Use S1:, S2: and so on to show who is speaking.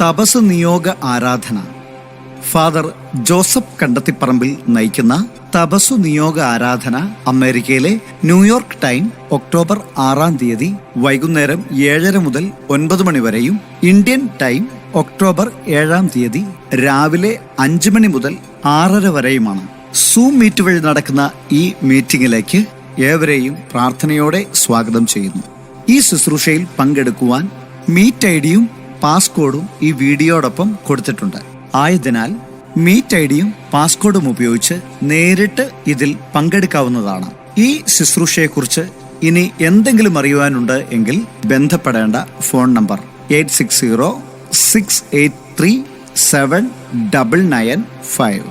S1: തപസ് നിയോഗ ആരാധന. Father Joseph Kandathiparambil നയിക്കുന്ന തപസ്സു നിയോഗ ആരാധന അമേരിക്കയിലെ ന്യൂയോർക്ക് ടൈം ഒക്ടോബർ ആറാം തീയതി വൈകുന്നേരം ഏഴര മുതൽ ഒൻപത് മണി വരെയും ഇന്ത്യൻ ടൈം ഒക്ടോബർ ഏഴാം തീയതി രാവിലെ അഞ്ച് മണി മുതൽ ആറര വരെയുമാണ്. സൂം മീറ്റ് വഴി നടക്കുന്ന ഈ മീറ്റിംഗിലേക്ക് ഏവരെയും പ്രാർത്ഥനയോടെ സ്വാഗതം ചെയ്യുന്നു. ഈ ശുശ്രൂഷയിൽ പങ്കെടുക്കുവാൻ മീറ്റ് ഐ ഡിയും പാസ്കോഡും ഈ വീഡിയോടൊപ്പം കൊടുത്തിട്ടുണ്ട്. ആയതിനാൽ മീറ്റ് ഐ ഡിയും പാസ്കോഡും ഉപയോഗിച്ച് നേരിട്ട് ഇതിൽ പങ്കെടുക്കാവുന്നതാണ്. ഈ ശുശ്രൂഷയെക്കുറിച്ച് ഇനി എന്തെങ്കിലും അറിയുവാനുണ്ട് എങ്കിൽ ബന്ധപ്പെടേണ്ട phone number eight six zero six eight three seven double nine five.